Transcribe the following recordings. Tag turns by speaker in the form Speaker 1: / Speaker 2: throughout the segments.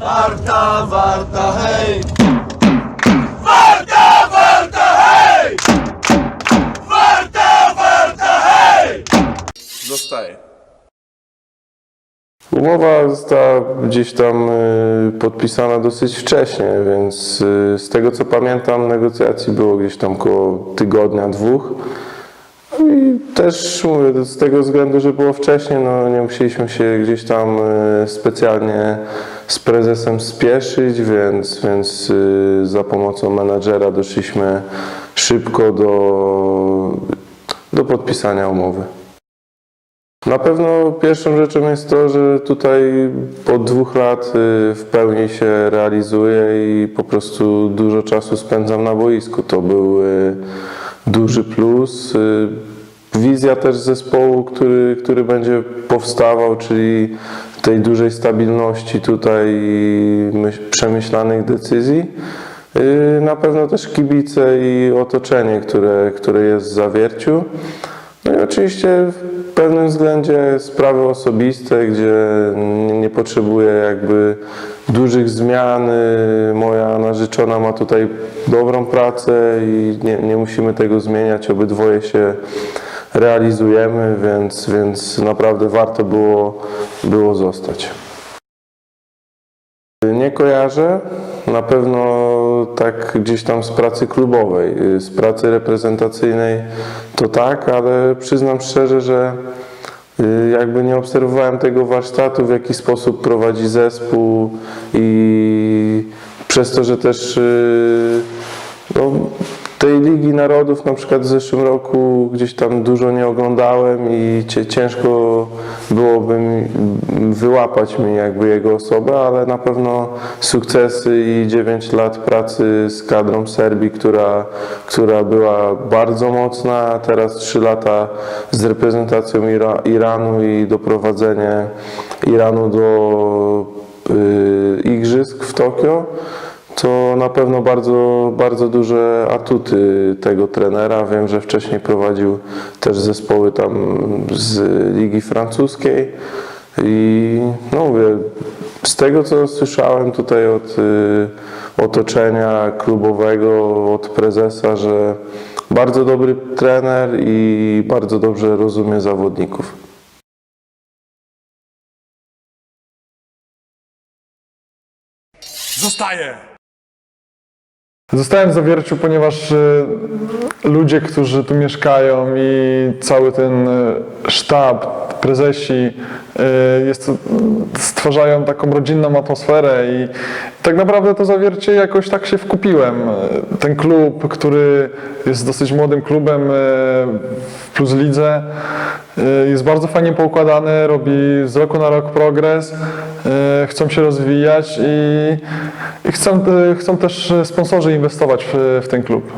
Speaker 1: Warta, warta, hej! Warta, warta, hej! Warta, warta, hej! Zostaje.
Speaker 2: Umowa została gdzieś tam y, podpisana dosyć wcześnie, więc y, z tego co pamiętam, negocjacji było gdzieś tam około tygodnia, dwóch. No I też mówię, z tego względu, że było wcześniej, no nie musieliśmy się gdzieś tam y, specjalnie z prezesem spieszyć, więc, więc y, za pomocą menadżera doszliśmy szybko do, do podpisania umowy. Na pewno pierwszą rzeczą jest to, że tutaj od dwóch lat y, w pełni się realizuję i po prostu dużo czasu spędzam na boisku. To był y, duży plus. Wizja też zespołu, który, który będzie powstawał, czyli tej dużej stabilności tutaj i myśl- przemyślanych decyzji. Y, Na pewno też kibice i otoczenie, które, które jest w zawierciu. No i oczywiście w pewnym względzie sprawy osobiste, gdzie nie, potrzebuję jakby dużych zmian. Y, Moja narzeczona ma tutaj dobrą pracę i nie, nie musimy tego zmieniać. Obydwoje się realizujemy, więc, więc naprawdę warto było, było zostać. Nie kojarzę. Na pewno tak gdzieś tam z pracy klubowej, z pracy reprezentacyjnej to tak, ale przyznam szczerze, że y, jakby nie obserwowałem tego warsztatu, w jaki sposób prowadzi zespół i przez to, że też y, no, tej Ligi Narodów na przykład w zeszłym roku gdzieś tam dużo nie oglądałem i ciężko byłoby mi, wyłapać mi jakby jego osobę, ale na pewno sukcesy i 9 lat pracy z kadrą Serbii, która, która była bardzo mocna, a teraz 3 lata z reprezentacją Ira, Iranu i doprowadzenie Iranu do y, igrzysk w Tokio to na pewno bardzo, bardzo duże atuty tego trenera. Wiem, że wcześniej prowadził też zespoły tam z Ligi Francuskiej i no mówię, z tego co słyszałem tutaj od y, otoczenia klubowego, od prezesa, że bardzo dobry trener i bardzo dobrze rozumie zawodników.
Speaker 1: Zostaje.
Speaker 3: Zostałem w Zawierciu, ponieważ y, ludzie, którzy tu mieszkają i cały ten y, sztab, prezesi jest, stwarzają taką rodzinną atmosferę i tak naprawdę to Zawiercie jakoś tak się wkupiłem. Y, Ten klub, który jest dosyć młodym klubem y, w Plus Lidze, jest bardzo fajnie poukładany, robi z roku na rok progres, chcą się rozwijać i, i chcą, chcą też sponsorzy inwestować w, w ten klub.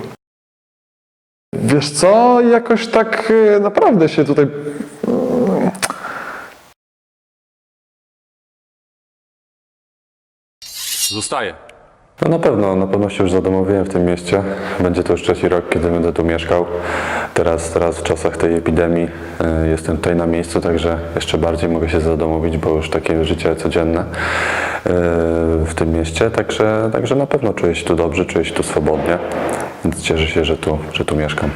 Speaker 3: Wiesz co, jakoś tak naprawdę się tutaj
Speaker 1: Zostaje.
Speaker 4: No na pewno, na pewno się już zadomowiłem w tym mieście. Będzie to już trzeci rok, kiedy będę tu mieszkał. Teraz, teraz w czasach tej epidemii e, jestem tutaj na miejscu, także jeszcze bardziej mogę się zadomowić, bo już takie życie codzienne e, w tym mieście. Także, także na pewno czuję się tu dobrze, czuję się tu swobodnie, więc cieszę się, że tu, że tu mieszkam.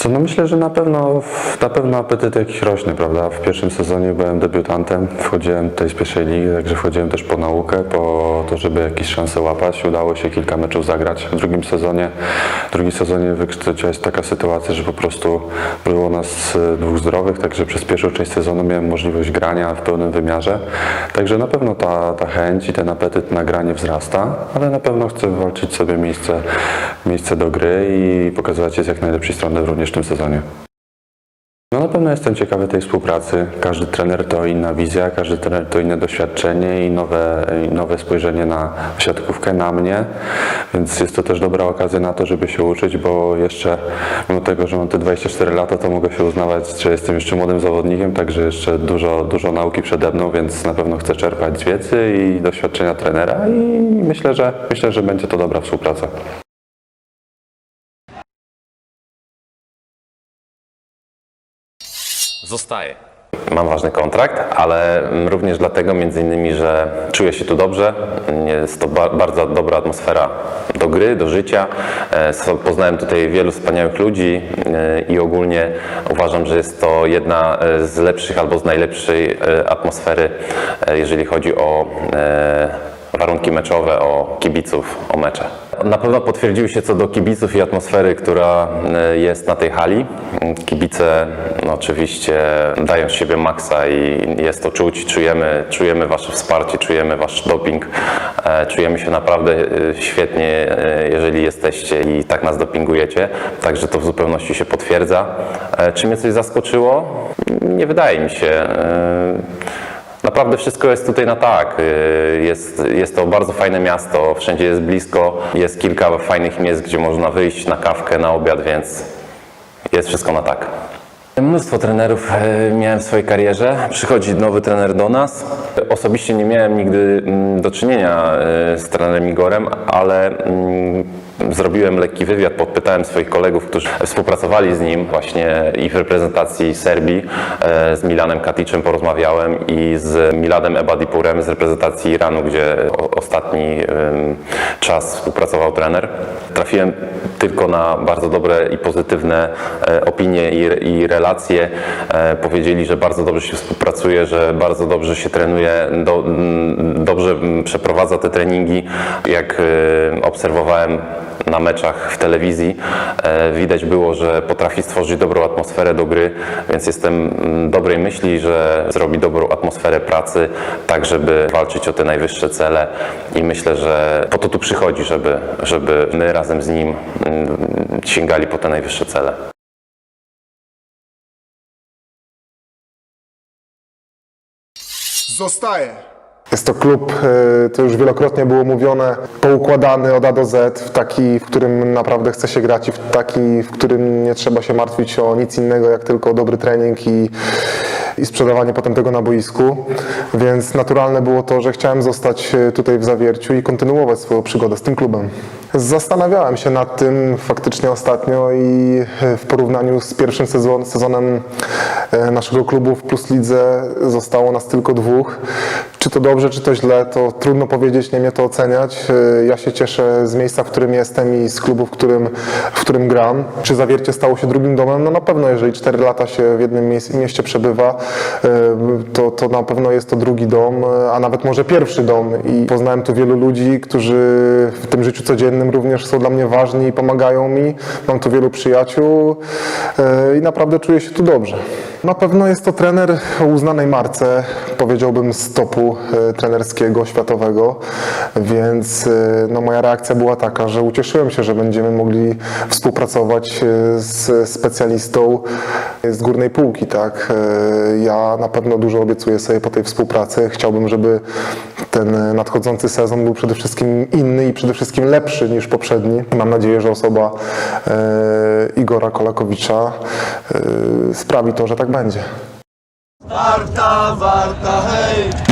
Speaker 4: Co, no myślę, że na pewno, na pewno apetyt jakiś rośnie, prawda? W pierwszym sezonie byłem debiutantem, wchodziłem tutaj z pierwszej ligi, także wchodziłem też po naukę, po to, żeby jakieś szanse łapać. Udało się kilka meczów zagrać. W drugim sezonie, w drugim sezonie wykształciła się taka sytuacja, że po prostu było nas e, dwóch zdrowych, także przez pierwszą część sezonu miałem możliwość grania w pełnym wymiarze. Także na pewno ta, ta chęć i ten apetyt na granie wzrasta, ale na pewno chcę wywalczyć sobie miejsce, miejsce do gry i pokazywać się z jak najlepszej strony również w tym sezonie. No na pewno jestem ciekawy tej współpracy. Każdy trener to inna wizja, każdy trener to inne doświadczenie i nowe, nowe spojrzenie na siatkówkę, na mnie. Więc jest to też dobra okazja na to, żeby się uczyć, bo jeszcze mimo tego, że mam te 24 lata, to mogę się uznawać, że jestem jeszcze młodym zawodnikiem, także jeszcze dużo, dużo nauki przede mną, więc na pewno chcę czerpać z wiedzy i doświadczenia trenera i myślę, że myślę, że będzie to dobra współpraca.
Speaker 1: Zostaje.
Speaker 5: mam ważny kontrakt, ale mm, również dlatego między innymi, że czuję się tu dobrze. Jest to ba- bardzo dobra atmosfera do gry, do życia. E, Poznałem tutaj wielu wspaniałych ludzi e, i ogólnie uważam, że jest to jedna e, z lepszych albo z najlepszej atmosfery, jeżeli chodzi o warunki meczowe, o kibiców, o mecze. Na pewno potwierdziły się co do kibiców i atmosfery, która e, jest na tej hali. Kibice no, oczywiście dają z siebie maksa i jest to czuć. Czujemy, czujemy Wasze wsparcie, czujemy Wasz doping. E, Czujemy się naprawdę e, świetnie, e, jeżeli jesteście i tak nas dopingujecie. Także to w zupełności się potwierdza. E, Czy mnie coś zaskoczyło? Nie wydaje mi się. Naprawdę wszystko jest tutaj na tak. Y, Jest, jest to bardzo fajne miasto, wszędzie jest blisko, jest kilka fajnych miejsc, gdzie można wyjść na kawkę, na obiad, więc jest wszystko na tak. Mnóstwo trenerów e, miałem w swojej karierze. Przychodzi nowy trener do nas. Osobiście nie miałem nigdy mm, do czynienia e, z trenerem Igorem, ale mm, zrobiłem lekki wywiad, podpytałem swoich kolegów, którzy współpracowali z nim właśnie i w reprezentacji Serbii. e, Z Milanem Katicem porozmawiałem i z Miladem Ebadipurem z reprezentacji Iranu, gdzie ostatni czas współpracował trener. Trafiłem tylko na bardzo dobre i pozytywne e, opinie i, relacje. E, Powiedzieli, że bardzo dobrze się współpracuje, że bardzo dobrze się trenuje, do, dobrze przeprowadza te treningi. Jak obserwowałem na meczach w telewizji, e, widać było, że potrafi stworzyć dobrą atmosferę do gry, więc jestem mm, dobrej myśli, że zrobi dobrą atmosferę pracy, tak żeby walczyć o te najwyższe cele i myślę, że po to tu przychodzi, żeby, żeby my razem z nim mm, sięgali po te najwyższe cele.
Speaker 1: Zostaje.
Speaker 6: Jest to klub, e, to już wielokrotnie było mówione, poukładany od A do Z, w taki, w którym naprawdę chce się grać i w taki, w którym nie trzeba się martwić o nic innego, jak tylko o dobry trening i, i sprzedawanie potem tego na boisku. Więc naturalne było to, że chciałem zostać e, tutaj w Zawierciu i kontynuować swoją przygodę z tym klubem. Zastanawiałem się nad tym faktycznie ostatnio i e, w porównaniu z pierwszym sezon, sezonem naszego klubu w Plus Lidze zostało nas tylko dwóch. Czy to dobrze, czy to źle, to trudno powiedzieć, nie mnie to oceniać. E, Ja się cieszę z miejsca, w którym jestem i z klubu, w którym, w którym gram. Czy Zawiercie stało się drugim domem? No na pewno, jeżeli 4 lata się w jednym mieś- mieście przebywa, e, to, to na pewno jest to drugi dom, e, a nawet może pierwszy dom. I poznałem tu wielu ludzi, którzy w tym życiu codziennym również są dla mnie ważni i pomagają mi. Mam tu wielu przyjaciół i naprawdę czuję się tu dobrze. Na pewno jest to trener o uznanej marce, powiedziałbym z topu e, trenerskiego, światowego, więc e, no, moja reakcja była taka, że ucieszyłem się, że będziemy mogli współpracować e, z specjalistą z górnej półki, tak. Ja na pewno dużo obiecuję sobie po tej współpracy. Chciałbym, żeby ten nadchodzący sezon był przede wszystkim inny i przede wszystkim lepszy niż poprzedni. Mam nadzieję, że osoba Igora Kolakowicza sprawi to, że tak będzie.
Speaker 1: Warta, warta, hej!